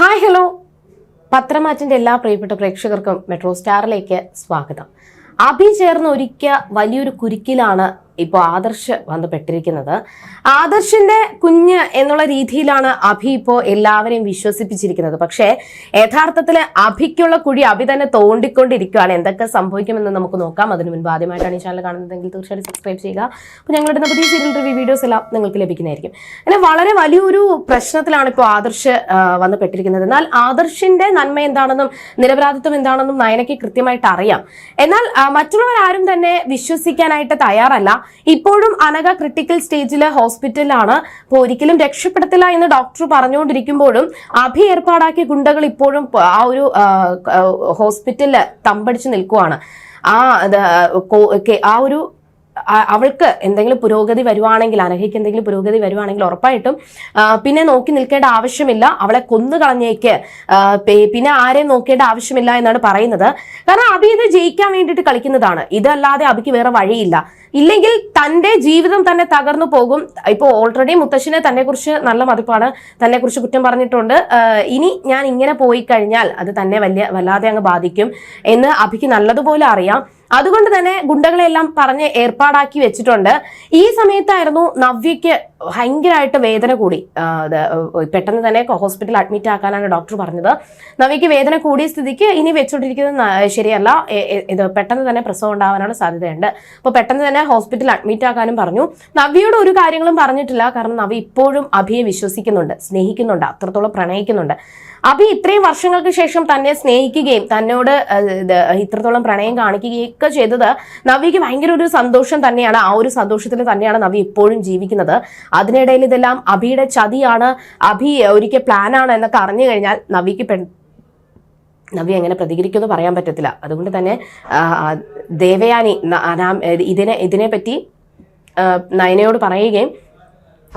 Hi hello. പത്രമാറ്റിന്റെ എല്ലാ പ്രിയപ്പെട്ട പ്രേക്ഷകർക്കും മെട്രോ സ്റ്റാറിലേക്ക് സ്വാഗതം. അഭി ചേർന്ന് ഒരുക്കിയ വലിയൊരു കുരുക്കിലാണ് ഇപ്പോൾ ആദർശ് വന്ന് പെട്ടിരിക്കുന്നത്. ആദർശിന്റെ കുഞ്ഞ് എന്നുള്ള രീതിയിലാണ് അഭി ഇപ്പോൾ എല്ലാവരെയും വിശ്വസിപ്പിച്ചിരിക്കുന്നത്. പക്ഷേ യഥാർത്ഥത്തിൽ അഭിക്കുള്ള കുഴി അഭി തന്നെ തോണ്ടിക്കൊണ്ടിരിക്കുകയാണ്. എന്തൊക്കെ സംഭവിക്കുമെന്ന് നമുക്ക് നോക്കാം. അതിന് മുൻപ് ആദ്യമായിട്ടാണ് ഈ ചാനൽ കാണുന്നതെങ്കിൽ തീർച്ചയായിട്ടും സബ്സ്ക്രൈബ് ചെയ്യുക. അപ്പോൾ ഞങ്ങളുടെ പുതിയ സീരിയൽ റിവ്യൂ വീഡിയോസ് എല്ലാം നിങ്ങൾക്ക് ലഭിക്കുന്നതായിരിക്കും. അങ്ങനെ വളരെ വലിയൊരു പ്രശ്നത്തിലാണ് ഇപ്പോൾ ആദർശ് വന്നപ്പെട്ടിരിക്കുന്നത് വന്ന് പെട്ടിരിക്കുന്നത്. എന്നാൽ ആദർശിന്റെ നന്മ എന്താണെന്നും നിരപരാധിത്വം എന്താണെന്നും നയനയ്ക്ക് കൃത്യമായിട്ട് അറിയാം. എന്നാൽ മറ്റുള്ളവരാരും തന്നെ വിശ്വസിക്കാനായിട്ട് തയ്യാറല്ല. ഇപ്പോഴും അനഘ ക്രിട്ടിക്കൽ സ്റ്റേജിലെ ഹോസ്പിറ്റലിലാണ്. അപ്പോൾ ഒരിക്കലും രക്ഷപ്പെടത്തില്ല എന്ന് ഡോക്ടർ പറഞ്ഞുകൊണ്ടിരിക്കുമ്പോഴും അഭി ഏർപ്പാടാക്കിയ ഗുണ്ടകൾ ഇപ്പോഴും ആ ഒരു ഹോസ്പിറ്റലിൽ തമ്പടിച്ച് നിൽക്കുവാണ്. ആ ആ ഒരു അവൾക്ക് എന്തെങ്കിലും പുരോഗതി വരുവാണെങ്കിൽ അനഹയ്ക്ക് എന്തെങ്കിലും പുരോഗതി വരുവാണെങ്കിൽ ഉറപ്പായിട്ടും പിന്നെ നോക്കി നിൽക്കേണ്ട ആവശ്യമില്ല. അവളെ കൊന്നു കളഞ്ഞേക്ക്. പിന്നെ ആരെയും നോക്കേണ്ട ആവശ്യമില്ല എന്നാണ് പറയുന്നത്. കാരണം അഭി ഇത് ജയിക്കാൻ വേണ്ടിയിട്ട് കളിക്കുന്നതാണ്. ഇതല്ലാതെ അഭിക്ക് വേറെ വഴിയില്ല. ഇല്ലെങ്കിൽ തന്റെ ജീവിതം തന്നെ തകർന്നു പോകും. ഇപ്പോൾ ഓൾറെഡി മുത്തശ്ശിനെ തന്നെ കുറിച്ച് നല്ല മതിപ്പാണ്. തന്നെ കുറിച്ച് കുറ്റം പറഞ്ഞിട്ടുണ്ട്. ഇനി ഞാൻ ഇങ്ങനെ പോയി കഴിഞ്ഞാൽ അത് തന്നെ വലിയ വല്ലാതെ അങ്ങ് ബാധിക്കും എന്ന് അഭിക്ക് നല്ലതുപോലെ അറിയാം. അതുകൊണ്ട് തന്നെ ഗുണ്ടകളെല്ലാം പറഞ്ഞ് ഏർപ്പാടാക്കി വെച്ചിട്ടുണ്ട്. ഈ സമയത്തായിരുന്നു നവ്യയ്ക്ക് ഭയങ്കരമായിട്ട് വേദന കൂടി. പെട്ടെന്ന് തന്നെ ഹോസ്പിറ്റലിൽ അഡ്മിറ്റ് ആക്കാനാണ് ഡോക്ടർ പറഞ്ഞത്. നവ്യയ്ക്ക് വേദന കൂടിയ സ്ഥിതിക്ക് ഇനി വെച്ചോണ്ടിരിക്കുന്നത് ശരിയല്ല. ഇത് പെട്ടെന്ന് തന്നെ പ്രസവം ഉണ്ടാവാനാണ് സാധ്യതയുണ്ട്. അപ്പോൾ പെട്ടെന്ന് തന്നെ ഹോസ്പിറ്റലിൽ അഡ്മിറ്റ് ആക്കാനും പറഞ്ഞു. നവ്യയോട് ഒരു കാര്യങ്ങളും പറഞ്ഞിട്ടില്ല. കാരണം നവ്യ ഇപ്പോഴും അഭിയെ വിശ്വസിക്കുന്നുണ്ട് സ്നേഹിക്കുന്നുണ്ട് അത്രത്തോളം പ്രണയിക്കുന്നുണ്ട്. അഭി ഇത്രയും വർഷങ്ങൾക്ക് ശേഷം തന്നെ സ്നേഹിക്കുകയും തന്നോട് ഇത്രത്തോളം പ്രണയം കാണിക്കുകയും ഒക്കെ ചെയ്തത് നവിക്ക് ഭയങ്കര ഒരു സന്തോഷം തന്നെയാണ്. ആ ഒരു സന്തോഷത്തിൽ തന്നെയാണ് നവി ഇപ്പോഴും ജീവിക്കുന്നത്. അതിനിടയിൽ ഇതെല്ലാം അഭിയുടെ ചതിയാണ്. അഭി ഒരിക്കൽ പ്ലാനാണ് എന്നൊക്കെ അറിഞ്ഞു കഴിഞ്ഞാൽ നവിക്ക് പെൺ നവി എങ്ങനെ പ്രതികരിക്കുമെന്ന് പറയാൻ പറ്റത്തില്ല. അതുകൊണ്ട് തന്നെ ദേവയാനി അനാം- ഇതിനെ ഇതിനെപ്പറ്റി നയനയോട് പറയുകയും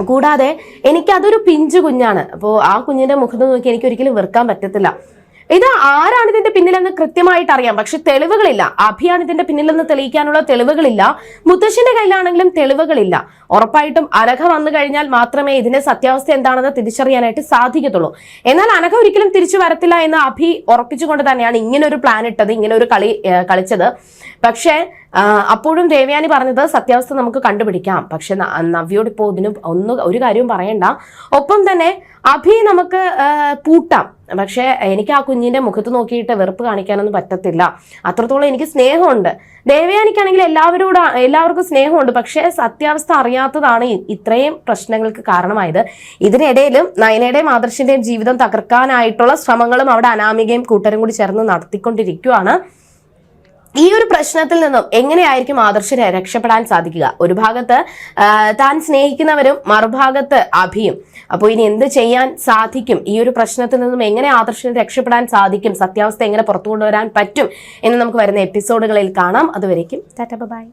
കൂടാതെ എനിക്കതൊരു പിഞ്ചു കുഞ്ഞാണ്. അപ്പോൾ ആ കുഞ്ഞിന്റെ മുഖത്ത് നോക്കി എനിക്ക് ഒരിക്കലും വെറുക്കാൻ പറ്റത്തില്ല. ഇത് ആരാണ് ഇതിന്റെ പിന്നിലെന്ന് കൃത്യമായിട്ട് അറിയാം. പക്ഷെ തെളിവുകളില്ല. അഭിയാണ് ഇതിന്റെ പിന്നിലെന്ന് തെളിയിക്കാനുള്ള തെളിവുകളില്ല. മുത്തശ്ശിന്റെ കയ്യിലാണെങ്കിലും തെളിവുകളില്ല. ഉറപ്പായിട്ടും അനഘ വന്നു കഴിഞ്ഞാൽ മാത്രമേ ഇതിന്റെ സത്യാവസ്ഥ എന്താണെന്ന് തിരിച്ചറിയാനായിട്ട് സാധിക്കത്തുള്ളൂ. എന്നാൽ അനഘ ഒരിക്കലും തിരിച്ചു വരത്തില്ല എന്ന് അഭി ഉറപ്പിച്ചുകൊണ്ട് തന്നെയാണ് ഇങ്ങനെ ഒരു പ്ലാൻ ഇട്ടത് ഇങ്ങനെ ഒരു കളി കളിച്ചത്. പക്ഷേ അപ്പോഴും ദേവയാനി പറഞ്ഞത് സത്യാവസ്ഥ നമുക്ക് കണ്ടുപിടിക്കാം. പക്ഷെ നവ്യോട് ഇപ്പോൾ ഇതിന് ഒന്ന് ഒരു കാര്യവും പറയണ്ട. ഒപ്പം തന്നെ അഭി നമുക്ക് പൂട്ടാം. പക്ഷെ എനിക്ക് ആ കുഞ്ഞിന്റെ മുഖത്ത് നോക്കിയിട്ട് വെറുപ്പ് കാണിക്കാനൊന്നും പറ്റത്തില്ല. അത്രത്തോളം എനിക്ക് സ്നേഹമുണ്ട്. ദേവയാനിക്കാണെങ്കിൽ എല്ലാവരോട് എല്ലാവർക്കും സ്നേഹമുണ്ട്. പക്ഷേ സത്യാവസ്ഥ അറിയാത്തതാണ് ഇത്രയും പ്രശ്നങ്ങൾക്ക് കാരണമായത്. ഇതിനിടയിലും നയനയുടെയും ആദർശിന്റെയും ജീവിതം തകർക്കാനായിട്ടുള്ള ശ്രമങ്ങളും അവിടെ അനാമികയും കൂട്ടരും കൂടി ചേർന്ന് നടത്തിക്കൊണ്ടിരിക്കുകയാണ് ഈ ഒരു പ്രശ്നത്തിൽ നിന്നും എങ്ങനെയായിരിക്കും ആദർശരെ രക്ഷപ്പെടാൻ സാധിക്കുക? ഒരു ഭാഗത്ത് താൻ സ്നേഹിക്കുന്നവരും മറുഭാഗത്ത് അഭിയും. അപ്പോൾ ഇനി എന്ത് ചെയ്യാൻ സാധിക്കും? ഈ ഒരു പ്രശ്നത്തിൽ നിന്നും എങ്ങനെ ആദർശനെ രക്ഷപ്പെടാൻ സാധിക്കും? സത്യാവസ്ഥ എങ്ങനെ പുറത്തു കൊണ്ടുവരാൻ പറ്റും എന്ന് നമുക്ക് വരുന്ന എപ്പിസോഡുകളിൽ കാണാം. അതുവരേക്കും ടാറ്റ ബൈ.